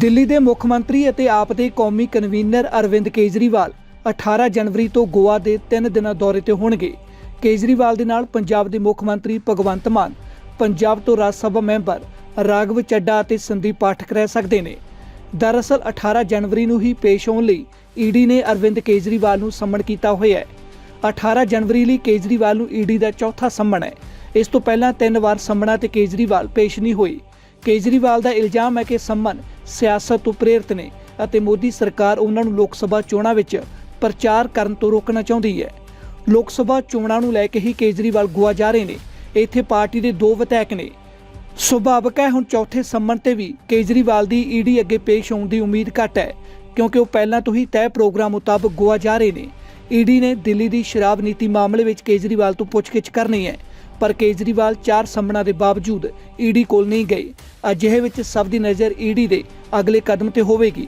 ਦਿੱਲੀ ਦੇ ਮੁੱਖ ਮੰਤਰੀ ਅਤੇ ਆਪ ਦੇ ਕੌਮੀ ਕਨਵੀਨਰ ਅਰਵਿੰਦ ਕੇਜਰੀਵਾਲ 18 ਜਨਵਰੀ ਤੋਂ ਗੋਆ ਦੇ 3 ਦਿਨਾਂ ਦੌਰੇ ਤੇ ਹੋਣਗੇ। ਕੇਜਰੀਵਾਲ ਦੇ ਨਾਲ ਪੰਜਾਬ ਦੇ ਮੁੱਖ ਮੰਤਰੀ ਭਗਵੰਤ ਮਾਨ, ਪੰਜਾਬ ਤੋਂ ਰਾਜ ਸਭਾ ਮੈਂਬਰ ਰਾਘਵ ਚੱਡਾ ਅਤੇ ਸੰਦੀਪ ਪਾਠਕ ਰਹਿ ਸਕਦੇ ਨੇ। ਦਰਅਸਲ 18 ਜਨਵਰੀ ਨੂੰ ਹੀ ਪੇਸ਼ ਹੋਣ ਲਈ ਈਡੀ ਨੇ ਅਰਵਿੰਦ ਕੇਜਰੀਵਾਲ ਨੂੰ ਸੰਮਣ ਕੀਤਾ ਹੋਇਆ ਹੈ। 18 ਜਨਵਰੀ ਲਈ ਕੇਜਰੀਵਾਲ ਨੂੰ ਈਡੀ ਦਾ ਚੌਥਾ ਸੰਮਣ ਹੈ। ਇਸ ਤੋਂ ਪਹਿਲਾਂ ਤਿੰਨ ਵਾਰ ਸੰਮਣਾ ਤੇ ਕੇਜਰੀਵਾਲ ਪੇਸ਼ ਨਹੀਂ ਹੋਏ। ਕੇਜਰੀਵਾਲ ਦਾ ਇਲਜ਼ਾਮ ਹੈ ਕਿ ਸੰਮਨ ਸਿਆਸਤ ਤੋਂ ਪ੍ਰੇਰਿਤ ਨੇ ਅਤੇ ਮੋਦੀ ਸਰਕਾਰ ਉਹਨਾਂ ਨੂੰ ਲੋਕ ਸਭਾ ਚੋਣਾਂ ਵਿੱਚ ਪ੍ਰਚਾਰ ਕਰਨ ਤੋਂ ਰੋਕਣਾ ਚਾਹੁੰਦੀ ਹੈ। ਲੋਕ ਸਭਾ ਚੋਣਾਂ ਨੂੰ ਲੈ ਕੇ ਹੀ ਕੇਜਰੀਵਾਲ ਗੋਆ ਜਾ ਰਹੇ ਨੇ। ਇੱਥੇ ਪਾਰਟੀ ਦੇ ਦੋ ਵਿਧਾਇਕ ਨੇ। ਸੁਭਾਵਕ ਹੈ, ਹੁਣ ਚੌਥੇ ਸੰਮਣ ਤੇ ਵੀ ਕੇਜਰੀਵਾਲ ਦੀ ਈਡੀ ਅੱਗੇ ਪੇਸ਼ ਹੋਣ ਦੀ ਉਮੀਦ ਘੱਟ ਹੈ, ਕਿਉਂਕਿ ਉਹ ਪਹਿਲਾਂ ਤੋਂ ਹੀ ਤੈਅ ਪ੍ਰੋਗਰਾਮ ਮੁਤਾਬਕ ਗੋਆ ਜਾ ਰਹੇ ਨੇ। ਈਡੀ ਨੇ ਦਿੱਲੀ ਦੀ ਸ਼ਰਾਬ ਨੀਤੀ ਮਾਮਲੇ ਵਿੱਚ ਕੇਜਰੀਵਾਲ ਤੋਂ ਪੁੱਛਗਿੱਛ ਕਰਨੀ ਹੈ, ਪਰ ਕੇਜਰੀਵਾਲ ਚਾਰ ਸੰਮਣਾਂ ਦੇ ਬਾਵਜੂਦ ਈਡੀ ਕੋਲ ਨਹੀਂ ਗਏ। ਅਜਿਹੇ ਵਿੱਚ ਸਭ ਦੀ ਨਜ਼ਰ ਈਡੀ ਦੇ ਅਗਲੇ ਕਦਮ ਤੇ ਹੋਵੇਗੀ।